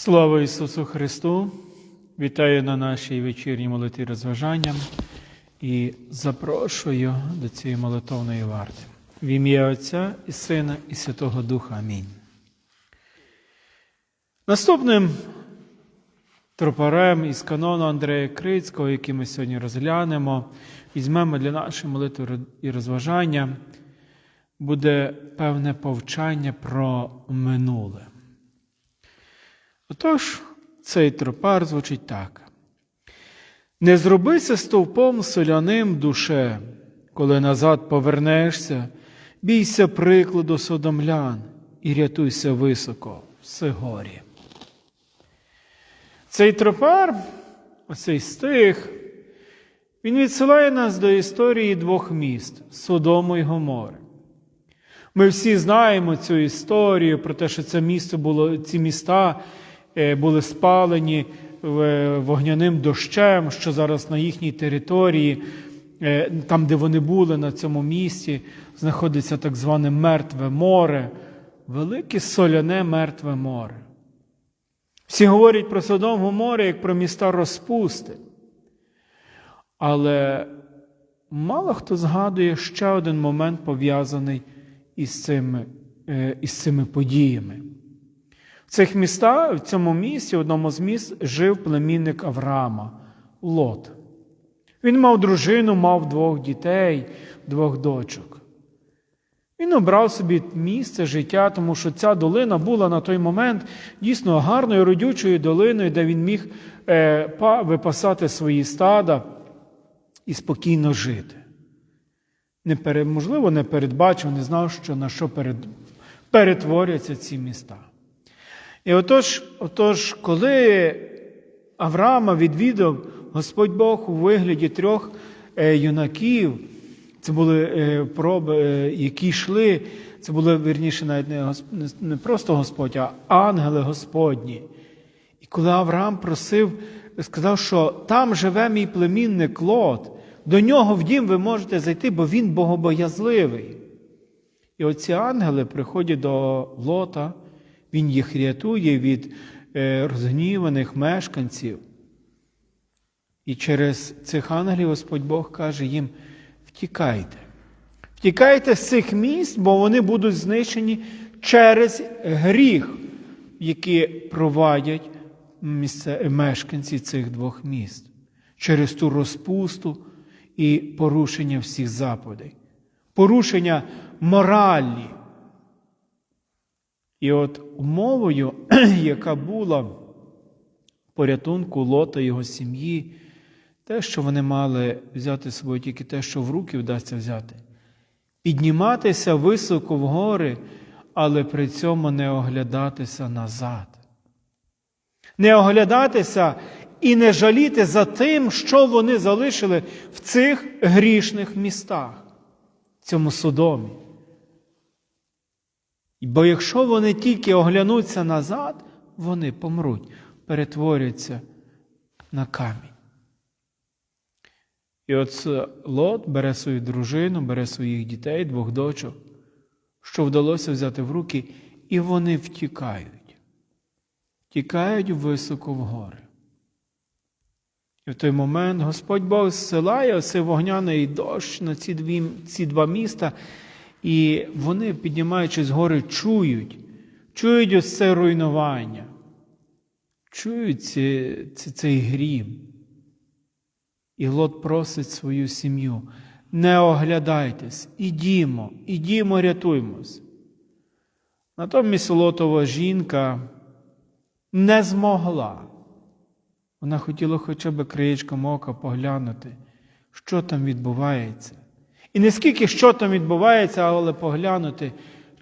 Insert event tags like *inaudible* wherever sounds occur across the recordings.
Слава Ісусу Христу! Вітаю на нашій вечірній молитві розважанням і запрошую до цієї молитовної варти. В ім'я Отця і Сина, і Святого Духа. Амінь. Наступним тропарем із канону Андрея Крицького, який ми сьогодні розглянемо, візьмемо для нашої молитви і розважання, буде певне повчання про минуле. Отож, цей тропар звучить так. Не зробися стовпом соляним душе, коли назад повернешся, бійся прикладу содомлян і рятуйся високо в Сигорі. Цей тропар, оцей стих, він відсилає нас до історії двох міст Содому і Гомори. Ми всі знаємо цю історію про те, що це місто було, ці міста були спалені е, вогняним дощем, що зараз на їхній території, е, там, де вони були, на цьому місці, знаходиться так зване мертве море, велике соляне мертве море. Всі говорять про Содом Гоморе як про міста розпусти. Але мало хто згадує ще один момент пов'язаний із цими, е, із цими подіями. Цих містах, в цьому місті, в одному з міст, жив племінник Авраама Лот. Він мав дружину, мав двох дітей, двох дочок. Він обрав собі місце життя, тому що ця долина була на той момент дійсно гарною родючою долиною, де він міг е, випасати свої стада і спокійно жити. Не можливо, не передбачив, не знав, що на що перед, перетворяться ці міста. І отож, отож, коли Авраама відвідав Господь Бог у вигляді трьох е, юнаків, це були е, проби, е, які йшли, це були вірніше навіть не, не просто Господь, а ангели Господні. І коли Авраам просив, сказав, що там живе мій племінник Лот, до нього в дім ви можете зайти, бо він богобоязливий. І оці ангели приходять до Лота, він їх рятує від е, розгніваних мешканців. І через цих ангелів Господь Бог каже їм: втікайте. Втікайте з цих місць, бо вони будуть знищені через гріх, який провадять мешканці цих двох міст, через ту розпусту і порушення всіх заповідей, порушення моралі. І от умовою, *clears throat* яка була порятунку Лота його сім'ї, те, що вони мали взяти з тільки те, що в руки вдасться взяти, підніматися високо в гори, але при цьому не оглядатися назад. Не оглядатися і не жаліти за тим, що вони залишили в цих грішних містах, в цьому Содомі. Бо якщо вони тільки оглянуться назад, вони помруть, перетворяться на камінь. І от Лот бере свою дружину, бере своїх дітей, двох дочок, що вдалося взяти в руки, і вони втікають, втікають високо в гори. І в той момент Господь Бог зсилає оцей вогняний дощ на ці, дві, ці два міста, і вони, піднімаючись з гори, чують, чують ось це руйнування, чують ці, ці, цей грім. І Лот просить свою сім'ю. Не оглядайтесь, ідімо, ідімо, рятуймось. Натомість Лотова жінка не змогла. Вона хотіла хоча б краєчком ока поглянути, що там відбувається. І не скільки що там відбувається, але поглянути,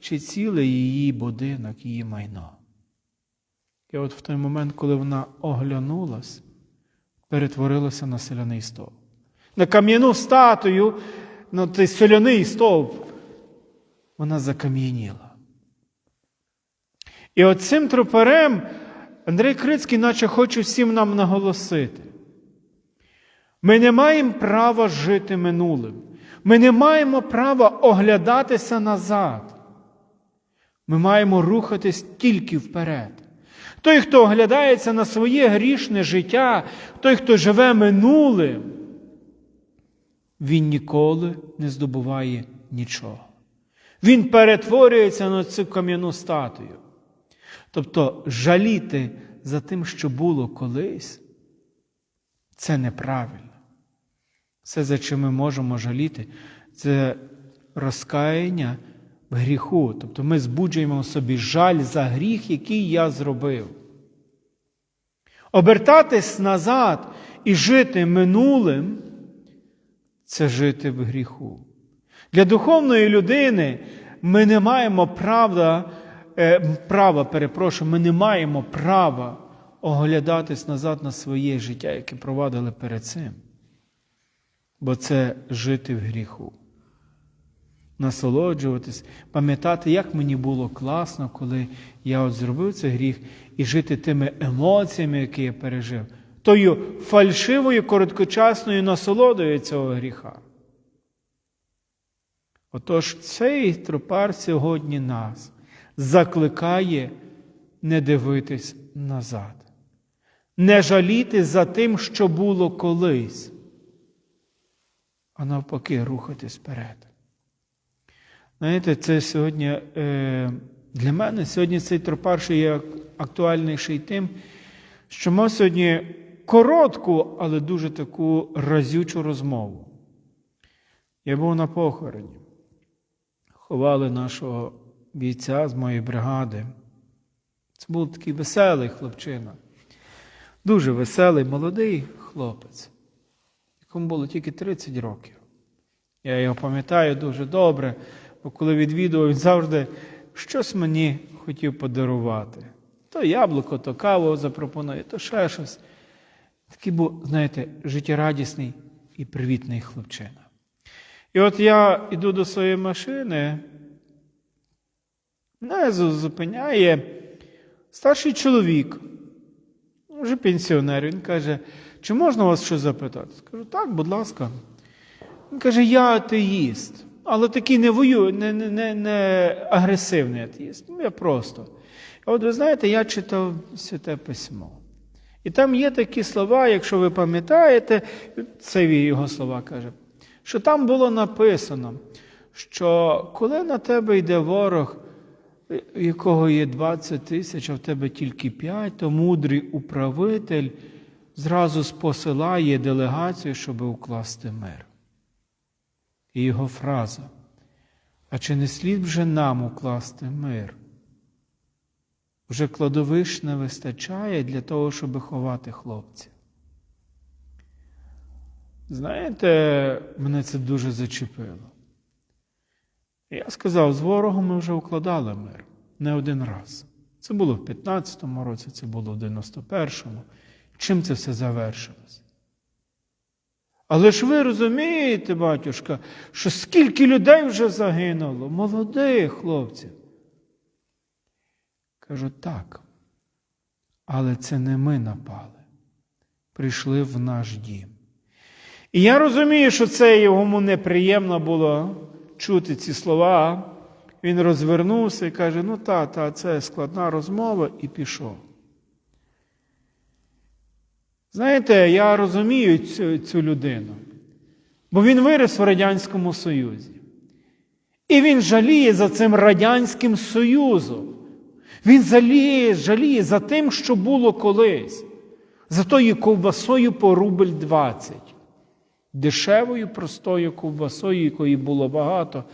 чи цілий її будинок, її майно. І от в той момент, коли вона оглянулась, перетворилася на соляний стовп. На кам'яну статую, на той соляний стовп, вона закам'яніла. І от цим тропарем Андрей Крицький, наче хоче всім нам наголосити. Ми не маємо права жити минулим. Ми не маємо права оглядатися назад. Ми маємо рухатись тільки вперед. Той, хто оглядається на своє грішне життя, той, хто живе минулим, він ніколи не здобуває нічого. Він перетворюється на цю кам'яну статую. Тобто жаліти за тим, що було колись, це неправильно. Все, за чим ми можемо жаліти, це розкаяння в гріху. Тобто ми збуджуємо собі жаль за гріх, який я зробив. Обертатись назад і жити минулим це жити в гріху. Для духовної людини ми не маємо права, е, права, перепрошую, ми не маємо права оглядатись назад на своє життя, яке провадили перед цим. Бо це жити в гріху. Насолоджуватись, пам'ятати, як мені було класно, коли я от зробив цей гріх, і жити тими емоціями, які я пережив, тою фальшивою, короткочасною насолодою цього гріха. Отож, цей тропар сьогодні нас закликає не дивитись назад, не жаліти за тим, що було колись, а навпаки, рухатись вперед. Знаєте, це сьогодні е, для мене сьогодні цей тропар ще є актуальніший тим, що мав сьогодні коротку, але дуже таку разючу розмову. Я був на похороні. Ховали нашого бійця з моєї бригади. Це був такий веселий хлопчина, дуже веселий, молодий хлопець, якому було тільки 30 років. Я його пам'ятаю дуже добре, бо коли відвідував, він завжди щось мені хотів подарувати. То яблуко, то каву запропонує, то ще щось. Такий був, знаєте, життєрадісний і привітний хлопчина. І от я йду до своєї машини, мене зупиняє старший чоловік, вже пенсіонер. Він каже, чи можна вас щось запитати? Скажу, так, будь ласка. Він каже, я атеїст, але такий не вою, не, не, не, агресивний атеїст. Ну, я просто. А от ви знаєте, я читав Святе Письмо. І там є такі слова, якщо ви пам'ятаєте, це його слова каже, що там було написано, що коли на тебе йде ворог, якого є 20 тисяч, а в тебе тільки 5, то мудрий управитель зразу спосилає делегацію, щоб укласти мир. І його фраза. А чи не слід вже нам укласти мир? Вже кладовищ не вистачає для того, щоб ховати хлопців. Знаєте, мене це дуже зачепило. Я сказав, з ворогом ми вже укладали мир не один раз. Це було в 15-му році, це було в 91-му. Чим це все завершилось? Але ж ви розумієте, батюшка, що скільки людей вже загинуло, молодих хлопців. Кажу, так. Але це не ми напали. Прийшли в наш дім. І я розумію, що це йому неприємно було чути ці слова. Він розвернувся і каже: ну та, та, це складна розмова, і пішов. Знаєте, я розумію цю, цю людину, бо він виріс в Радянському Союзі. І він жаліє за цим Радянським Союзом. Він жаліє, жаліє за тим, що було колись, за тою ковбасою по рубль 20. Дешевою, простою ковбасою, якої було багато.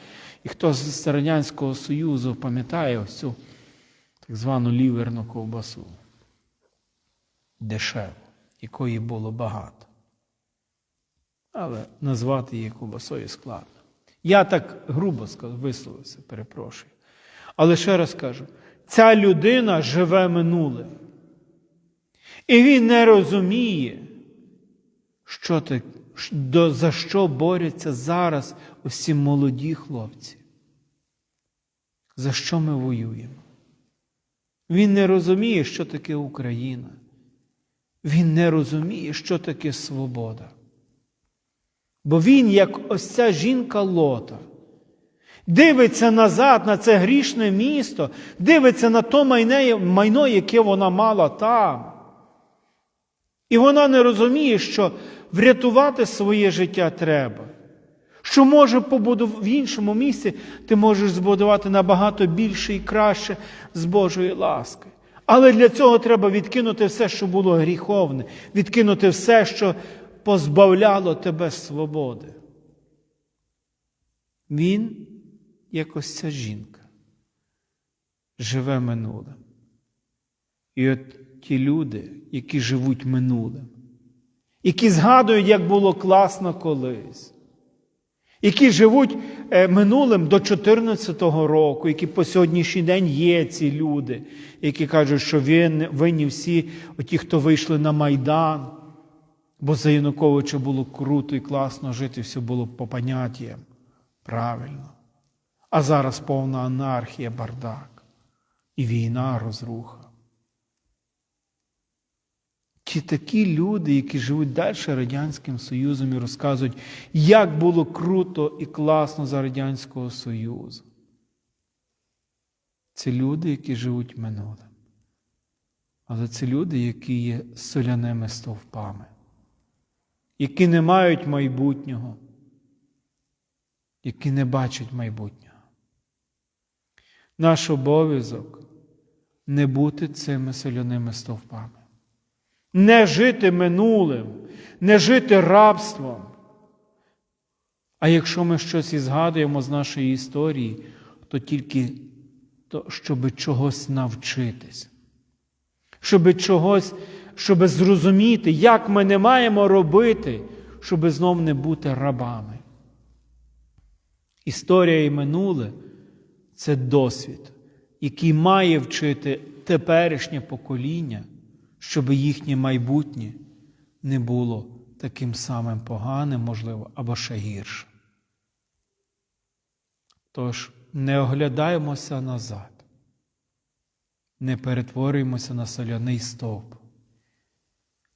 І хто з Радянського Союзу пам'ятає ось цю так звану ліверну ковбасу. Дешеву, якої було багато. Але назвати її ковбасою складно. Я так грубо висловився, перепрошую. Але ще раз кажу: ця людина живе минулим. І він не розуміє, що так, за що борються зараз усі молоді хлопці. За що ми воюємо? Він не розуміє, що таке Україна. Він не розуміє, що таке свобода. Бо він, як ось ця жінка лота, дивиться назад на це грішне місто, дивиться на то майно, яке вона мала там. І вона не розуміє, що врятувати своє життя треба. Що може побудувати в іншому місці, ти можеш збудувати набагато більше і краще з Божої ласки. Але для цього треба відкинути все, що було гріховне, відкинути все, що позбавляло тебе свободи. Він, як ось ця жінка, живе минулим. І от ті люди, які живуть минулим, які згадують, як було класно колись, які живуть е, минулим до 14-го року, які по сьогоднішній день є ці люди, які кажуть, що винні, винні всі ті, хто вийшли на Майдан, бо за Януковича було круто і класно жити, все було по поняттям. Правильно. А зараз повна анархія, бардак, і війна, розруха. Ті такі люди, які живуть далі Радянським Союзом і розказують, як було круто і класно за Радянського Союзу. Це люди, які живуть минулим. Але це люди, які є соляними стовпами, які не мають майбутнього, які не бачать майбутнього. Наш обов'язок не бути цими соляними стовпами не жити минулим, не жити рабством. А якщо ми щось і згадуємо з нашої історії, то тільки то, щоб чогось навчитись, щоб чогось, щоб зрозуміти, як ми не маємо робити, щоб знов не бути рабами. Історія і минуле це досвід, який має вчити теперішнє покоління щоб їхнє майбутнє не було таким самим поганим, можливо, або ще гірше. Тож не оглядаємося назад, не перетворюємося на соляний стовп,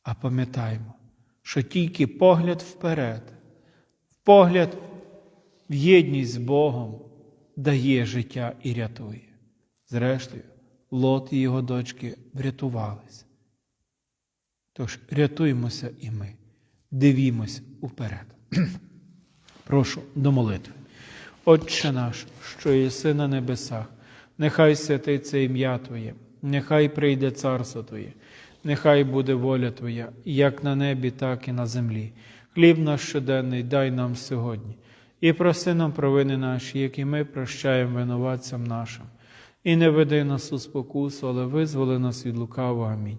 а пам'ятаємо, що тільки погляд вперед, погляд в єдність з Богом дає життя і рятує. Зрештою, Лот і його дочки врятувалися. Тож рятуємося і ми, дивімось уперед. *clears throat* Прошу до молитви. Отче наш, що єси на небесах, нехай святиться ім'я Твоє, нехай прийде царство Твоє, нехай буде воля Твоя, як на небі, так і на землі. Хліб наш щоденний дай нам сьогодні, і проси нам провини наші, які ми прощаємо винуватцям нашим, і не веди нас у спокусу, але визволи нас від лукавого. Амінь.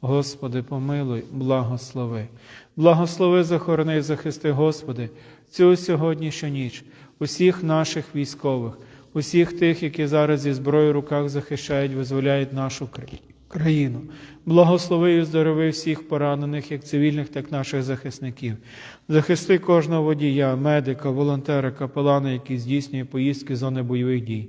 Господи, помилуй, благослови. Благослови, захорони, захисти, Господи, цю сьогоднішню ніч, усіх наших військових, усіх тих, які зараз зі зброєю в руках захищають, визволяють нашу країну. Благослови і здорови всіх поранених, як цивільних, так і наших захисників. Захисти кожного водія, медика, волонтера, капелана, які здійснює поїздки з зони бойових дій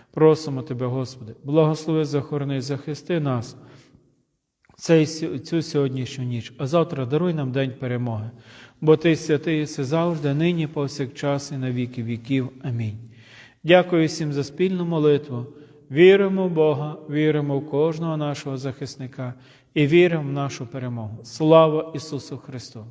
Просимо Тебе, Господи, благослови, захорони, захисти нас, цей, цю сьогоднішню ніч, а завтра даруй нам день перемоги. Бо ти святий єси завжди, нині, повсякчас і на віки віків. Амінь. Дякую всім за спільну молитву. Віримо в Бога, віримо в кожного нашого захисника і віримо в нашу перемогу. Слава Ісусу Христу!